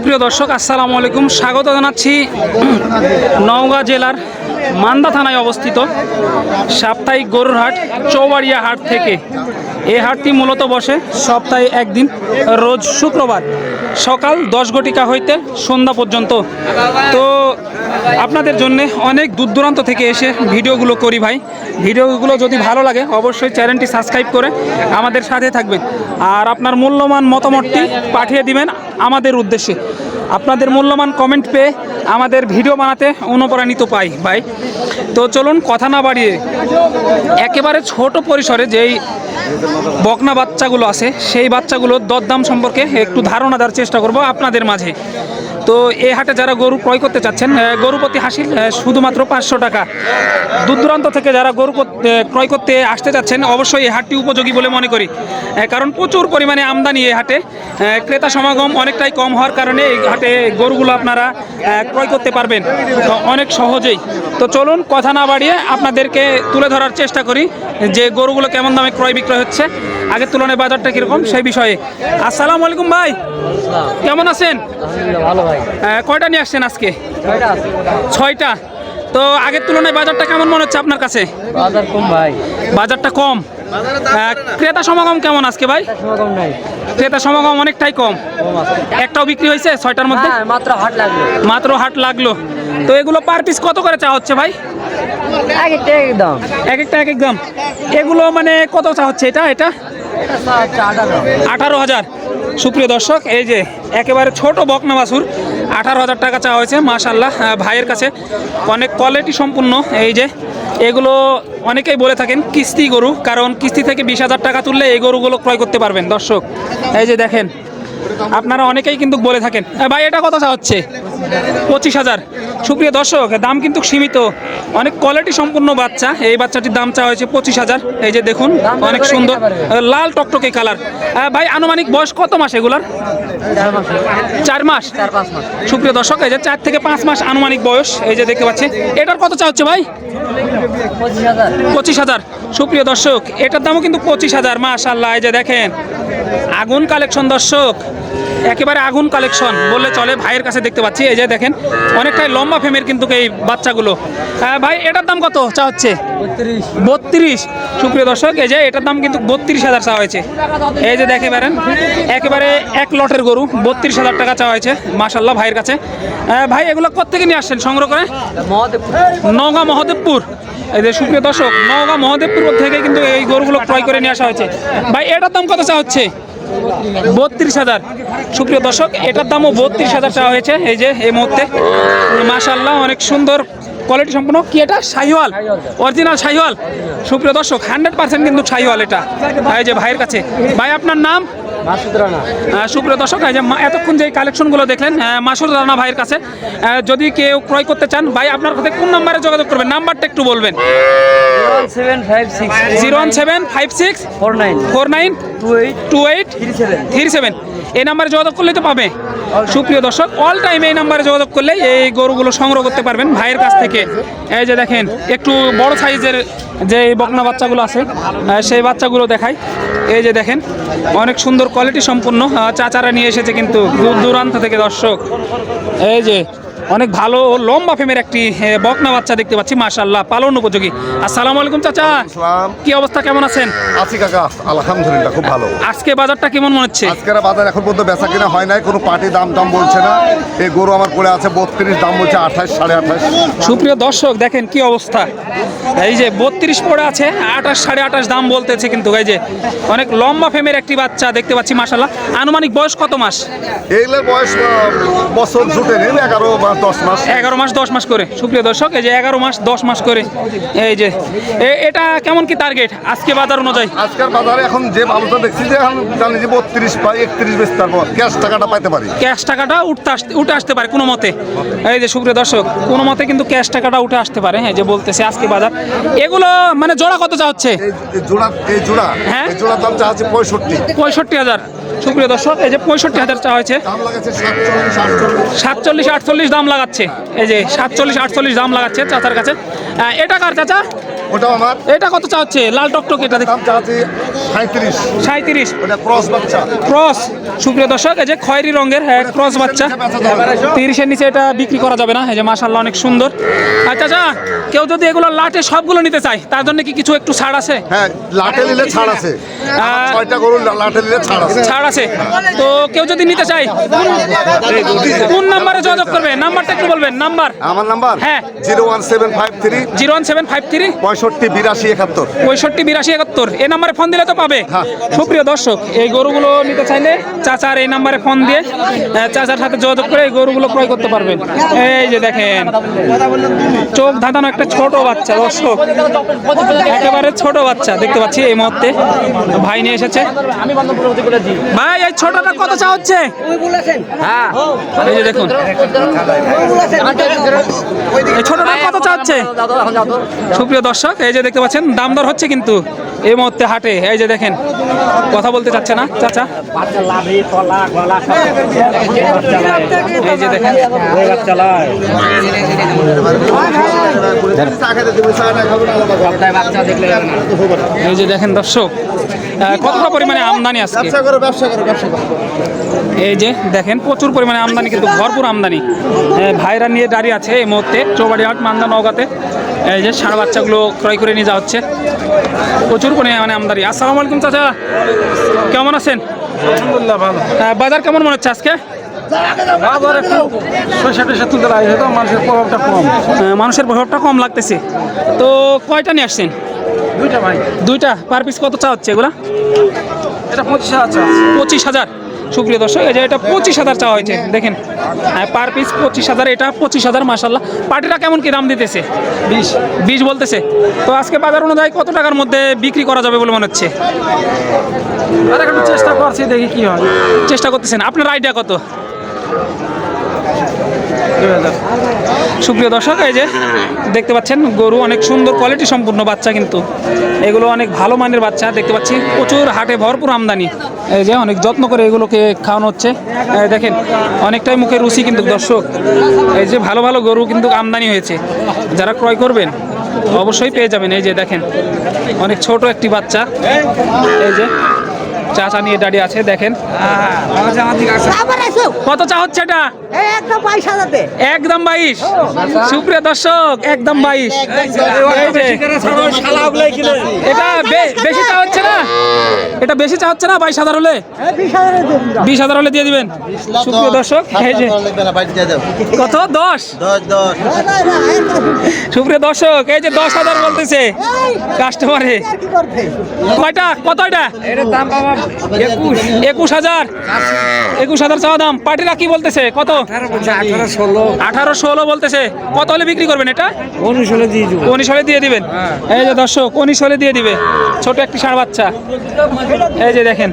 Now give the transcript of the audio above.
সুপ্রিয় দর্শক আসসালামু আলাইকুম। স্বাগত জানাচ্ছি নওগাঁ জেলার মান্দা থানায় অবস্থিত সাপ্তাহিক গরুর হাট চৌবাড়িয়া হাট থেকে। এ হাটটি মূলত বসে সপ্তাহে একদিন, রোজ শুক্রবার। সকাল দশ ঘটিকা হইতে সন্ধ্যা পর্যন্ত। তো আপনাদের জন্য অনেক দূর দূরান্ত থেকে এসে ভিডিওগুলো করি ভাই। ভিডিওগুলো যদি ভালো লাগে, অবশ্যই চ্যানেলটি সাবস্ক্রাইব করে আমাদের সাথে থাকবেন। আর আপনার মূল্যবান মতামতটি পাঠিয়ে দিবেন আমাদের উদ্দেশ্যে। আপনাদের মূল্যবান কমেন্ট পেয়ে আমাদের ভিডিও বানাতে অনুপ্রাণিত পাই, ভাই। তো চলুন, কথা না বাড়িয়ে একেবারে ছোট পরিসরে যেই বকনা বাচ্চাগুলো আছে, সেই বাচ্চাগুলোর দরদাম সম্পর্কে একটু ধারণা দেওয়ার চেষ্টা করব আপনাদের মাঝে। তো এই হাটে যারা গরু ক্রয় করতে চাচ্ছেন গরু প্রতি হাসিল শুধুমাত্র পাঁচশো টাকা। দূর দূরান্ত থেকে যারা গরু কর- ক্রয় করতে আসতে চাচ্ছেন, অবশ্যই এই হাটটি উপযোগী বলে মনে করি। কারণ প্রচুর পরিমাণে আমদানি এই হাটে। ক্রেতা সমাগম অনেকটাই কম হওয়ার কারণে এই হাটে গরুগুলো আপনারা ক্রয় করতে পারবেন। অনেক সহজেই। তো চলুন, কথা না বাড়িয়ে আপনাদেরকে তুলে ধরার চেষ্টা করি যে গরুগুলো কেমন দামে ক্রয় বিক্রয় হচ্ছে। আগের তুলনায় বাজারটা কীরকম? সেই বিষয়ে। আসসালামু আলাইকুম ভাই। কেমন আছেন? ভালো ভাই। কয়টা নিয়ে আসছেন আজকে? ছয়টা তো আগের তুলনায় বাজারটা কেমন মনে হচ্ছে আপনার কাছে? বাজার কম ভাই। বাজারটা কম। ক্রেতা সমাগম কেমন আজকে ভাই? ক্রেতা সমাগম অনেকটাই কম। একটাও বিক্রি হয়েছে ছয়টার মধ্যে? হ্যাঁ মাত্র হাট লাগবে মাত্র হাট লাগল। তো এগুলো পার পিস কত করে চা হচ্ছে ভাই? এক একটা একদম এক একটা এক এক দাম। এগুলো মানে কত চা হচ্ছে এটা? এটা? দাম আঠারো হাজার। সুপ্রিয় দর্শক, এই যে একেবারে ছোট বকনা বাসুর আঠারো হাজার টাকা চাওয়া হয়েছে মাশাল্লাহ ভাইয়ের কাছে। অনেক কোয়ালিটি সম্পূর্ণ, এই যে এগুলো অনেকেই বলে থাকেন কিস্তি গরু, কারণ কিস্তি থেকে বিশ হাজার টাকা তুললে এই গরুগুলো ক্রয় করতে পারবেন। দর্শক, এই যে দেখেন আপনারা অনেকেই কিন্তু বলে থাকেন ভাই এটা কত চা হচ্ছে? পঁচিশ হাজার। সুপ্রিয় দর্শক দাম কিন্তু সীমিত। অনেক কোয়ালিটি সম্পূর্ণ বাচ্চা। এই বাচ্চাটির দাম চাওয়া হয়েছে পঁচিশ হাজার। এই যে দেখুন অনেক সুন্দর। লাল টকটকে কালার। ভাই আনুমানিক বয়স কত মাস এগুলার? চার মাস। সুপ্রিয় দর্শক এই যে চার থেকে পাঁচ মাস আনুমানিক বয়স। এই যে দেখতে পাচ্ছি এটার কত চা হচ্ছে ভাই? পঁচিশ হাজার। সুপ্রিয় দর্শক এটার দামও কিন্তু পঁচিশ হাজার। মাস আল্লাহ এই যে দেখেন। আগুন কালেকশন দর্শক। একেবারে আগুন কালেকশন। বললে চলে ভাইয়ের কাছে দেখতে পাচ্ছি। এই যে দেখেন অনেকটাই লম্বা ফেমের কিন্তু এই বাচ্চাগুলো। ভাই এটার দাম কত চা হচ্ছে? বত্রিশ। সুপ্রিয় দর্শক এই যে এটার দাম কিন্তু বত্রিশ হাজার চা হয়েছে। এই যে দেখে পারেন একেবারে এক লটের গরু বত্রিশ হাজার টাকা চাওয়া হয়েছে মাশাল্লাহ ভাইয়ের কাছে। ভাই এগুলো কোথেকে নিয়ে আসছেন? সংগ্রহ করে? নওগাঁ মহাদেবপুর। এই যে সুপ্রিয় দর্শক নওগাঁ মহাদেবপুর থেকে কিন্তু এই গরুগুলো ক্রয় করে নিয়ে আসা হয়েছে। ভাই এটার দাম কত চা হচ্ছে? বত্রিশ হাজার। সুপ্রিয় দর্শক, এটার দামও বত্রিশ হাজার চাওয়া হয়েছে এই যে, এই মুহূর্তে। মাশাল্লাহ অনেক সুন্দর কোয়ালিটি সম্পূর্ণ। কি এটা? শাহিওয়াল। অরিজিনাল শাহিওয়াল। সুপ্রিয় দর্শক হান্ড্রেড পার্সেন্ট কিন্তু শাহিওয়াল এটা। এই যে ভাইয়ের কাছে। ভাই, আপনার নাম? সুপ্রিয় দর্শক, এই যে এতক্ষণ যে কালেকশনগুলো দেখলেন মাসুদ রানা ভাইয়ের কাছে যদি কেউ ক্রয় করতে চান, ভাই, আপনার সাথে কোন নাম্বারে যোগাযোগ করবেন? নাম্বারটা একটু বলবেন। Zero seven five six four nine four nine two eight two eight three seven. এই নাম্বারে যোগাযোগ করলেই তো পাবে। সুপ্রিয় দর্শক, অল টাইম এই নাম্বারে যোগাযোগ করলে এই গরুগুলো সংগ্রহ করতে পারবেন ভাইয়ের কাছ থেকে। এই যে দেখেন, একটু বড় সাইজের যে বকনা বাচ্চাগুলো আছে সেই বাচ্চাগুলো দেখাই। এই যে দেখেন, অনেক সুন্দর কোয়ালিটি সম্পূর্ণ চাচারা নিয়ে এসেছে কিন্তু দূর দূরান্ত থেকে দর্শক। এই যে অনেক ভালো লম্বা ফেমের একটি বকনা বাচ্চা দেখতে পাচ্ছি মাশাল্লাহ পালন উপযোগী। আসসালামু আলাইকুম চাচা। কি অবস্থা কেমন আছেন? আছি কাকা আলহামদুলিল্লাহ খুব ভালো। আজকে বাজারটা কেমন মনে হচ্ছে? আজকের বাজার এখন পর্যন্ত বেচা কিনা হয় নাই কোনো পার্টি দাম দাম বলছে না। এই গরু আমার পড়ে আছে বত্রিশ দাম বলছে আঠাশ সাড়ে আঠাশ। সুপ্রিয় দর্শক দেখেন কি অবস্থা। এই যে বত্রিশ পড়ে আছে আঠাশ সাড়ে আঠাশ দাম বলতেছে কিন্তু এই যে অনেক লম্বা ফেমের একটি বাচ্চা দেখতে পাচ্ছি মাসাল্লাহ আনুমানিক বয়স কত মাস? এইগুলোর বয়স বছর জুটে নেই এগারো বা দশ মাস। এগারো মাস দশ মাস করে। সুপ্রিয় দর্শক এই যে এগারো মাস দশ মাস করে। এই যে এটা কেমন কি টার্গেট আজকে বাজার অনুযায়ী? আজকের বাজারে এখন যে ভালোটা দেখছি যে এখন জানি যে বত্রিশ বা একত্রিশ বেচতে পারব। ক্যাশ টাকাটা পাইতে পারি। ক্যাশ টাকাটা উঠতে আসতে উঠে আসতে পারে কোনো মতে। এই যে সুপ্রিয় দর্শক কোনো মতে কিন্তু ক্যাশ টাকাটা উঠে আসতে পারে। হ্যাঁ যে বলতেছে আজকে বাজার। এগুলো মানে জোড়া কত চা হচ্ছে? জোড়া এই জোড়া হ্যাঁ। এই জোড়ার দাম চা আছে পঁয়ষট্টি। পঁয়ষট্টি হাজার। সুপ্রিয় দর্শক এই যে পঁয়ষট্টি হাজার চাওয়া হয়েছে। দাম লাগাচ্ছে সাতচল্লিশ আটচল্লিশ দাম লাগাচ্ছে। এই যে সাতচল্লিশ আটচল্লিশ দাম লাগাচ্ছে চাচার কাছে। এটা কার চাচা? আমার। এটা কত চা হচ্ছে? লাল টকটক এটা দাম চাচ্ছি সাঁত্রিশ সাঁত্রিশ ওটা ক্রস বাচ্চা। ক্রস। সুপ্রিয় দর্শক এই যে খয়েরি রঙের হ্যাঁ ক্রস বাচ্চা। তিরিশের নিচে এটা বিক্রি করা যাবে না। এই যে মাসাল্লাহ অনেক সুন্দর। আচ্ছা আচ্ছা কেউ যদি এগুলো লাটে সবগুলো নিতে চায় তার জন্য কি কিছু একটু ছাড় আছে? হ্যাঁ লাটে নিলে ছাড় আছে। ছয়টা গরু লাটে নিলে ছাড় আছে। ছাড় আছে। তো কেউ যদি নিতে চায় কোন নাম্বারে যোগাযোগ করবে? নাম্বারটা একটু বলবেন নাম্বার। আমার নাম্বার? হ্যাঁ। Zero one seven five three. Zero one seven five three. পঁয়ষট্টি বিরাশি একাত্তর। পঁয়ষট্টি বিরাশি একাত্তর। এই নাম্বারে ফোন দিলে তো পাবে। হ্যাঁ। সুপ্রিয় দর্শক এই গরুগুলো নিতে চাইলে চাচার এই নাম্বারে ফোন দিয়ে চাচার সাথে যোগাযোগ করে এই গরুগুলো ক্রয় করতে পারবেন। এই যে দেখেন চোখ ধাঁধানো একটা ছোট বাচ্চা দর্শক। একেবারে ছোট বাচ্চা দেখতে পাচ্ছি এই মুহূর্তে। ভাই নিয়ে এসেছে। ভাই, এই ছোটটা কত চা হচ্ছে? হ্যাঁ এই যে দেখুন। এই ছোটটা কত চা হচ্ছে? সুপ্রিয় দর্শক, এই যে দেখতে পাচ্ছেন, দাম দর হচ্ছে কিন্তু। এই মুহূর্তে হাটে, এই যে দেখেন, কথা বলতে চাচ্ছে না? চাচা? এই যে দেখেন। এই যে দেখেন দর্শক কতটা পরিমাণে আমদানি করো এই যে দেখেন, প্রচুর পরিমাণে আমদানি, কিন্তু ভরপুর আমদানি। ভাইরা নিয়ে দাঁড়িয়ে আছে এই মুহূর্তে চৌবাড়িহাট মান্দা নওগাতে। এই যে সার বাচ্চাগুলো ক্রয় করে নিয়ে যাওয়া হচ্ছে। প্রচুর পরিমাণে আমদানি। আসসালামু আলাইকুম চাচা। কেমন আছেন? আলহামদুলিল্লাহ ভালো। হ্যাঁ বাজার কেমন মনে হচ্ছে আজকে? বাজার একটু তুলতে তো মানুষের প্রভাবটা কম। মানুষের প্রভাবটা কম লাগতেছে। তো কয়টা নিয়ে আসছেন? দুইটা ভাই। দুইটা। পার পিস কত চা হচ্ছে এগুলা? এটা পঁচিশ হাজার পঁচিশ হাজার। সুপ্রিয় দর্শক এই যে এটা পঁচিশ হাজার চাওয়া হয়েছে দেখেন। পার পিস পঁচিশ হাজার এটা পঁচিশ হাজার মাসাল্লাহ পার্টিটা কেমন কি দাম দিতেছে? বিশ। বিশ বলতেছে। তো আজকে বাজার অনুযায়ী কত টাকার মধ্যে বিক্রি করা যাবে বলে মনে হচ্ছে? চেষ্টা করছি দেখি কি হয়। চেষ্টা করতেছেন। আপনার আইডিয়া কত? সুপ্রিয় দর্শক, এই যে দেখতে পাচ্ছেন, গরু অনেক সুন্দর কোয়ালিটি সম্পূর্ণ বাচ্চা কিন্তু। এগুলো অনেক ভালো মানের বাচ্চা, দেখতে পাচ্ছি, প্রচুর হাটে ভরপুর আমদানি। এই যে অনেক যত্ন করে এগুলোকে খাওয়ানো হচ্ছে। দেখেন, অনেকটাই মুখে রুচি কিন্তু দর্শক। এই যে ভালো ভালো গরু কিন্তু আমদানি হয়েছে। যারা ক্রয় করবেন, অবশ্যই পেয়ে যাবেন। এই যে দেখেন, অনেক ছোট একটি বাচ্চা। এই যে চাচা নিয়ে দাঁড়িয়ে আছে দেখেন। কত চা হচ্ছে এটা? একদম বাইশ হাজারতে। একদম বাইশ। সুপ্রিয় দর্শক একদম বাইশ। এটা বে- বেশি চা হচ্ছে না? এটা বেশি চা হচ্ছে না বাইশ হাজার হলে? বিশ হাজারে হলে দিয়ে দিবেন। সুপ্রিয় দর্শক এই যে। কত? দশ? সুপ্রিয় দর্শক এই যে দশ হাজার বলতেছে। কাস্টমারে কয়টা? কত এটা? দাম পাবা একুশ একুশ হাজার। একুশ হাজার চাওয়া দাম। পার্টিরা কি বলতেছে? কত? আঠারো ষোলো আঠারো ষোলো বলতেছে। কত হলে বিক্রি করবেন এটা? উনিশ হলে দিয়ে দিবেন উনিশ দিয়ে দিবেন। এই যে দর্শক, উনিশ হলে দিয়ে দিবে। ছোট একটি ষাঁড় বাচ্চা। এই যে দেখেন।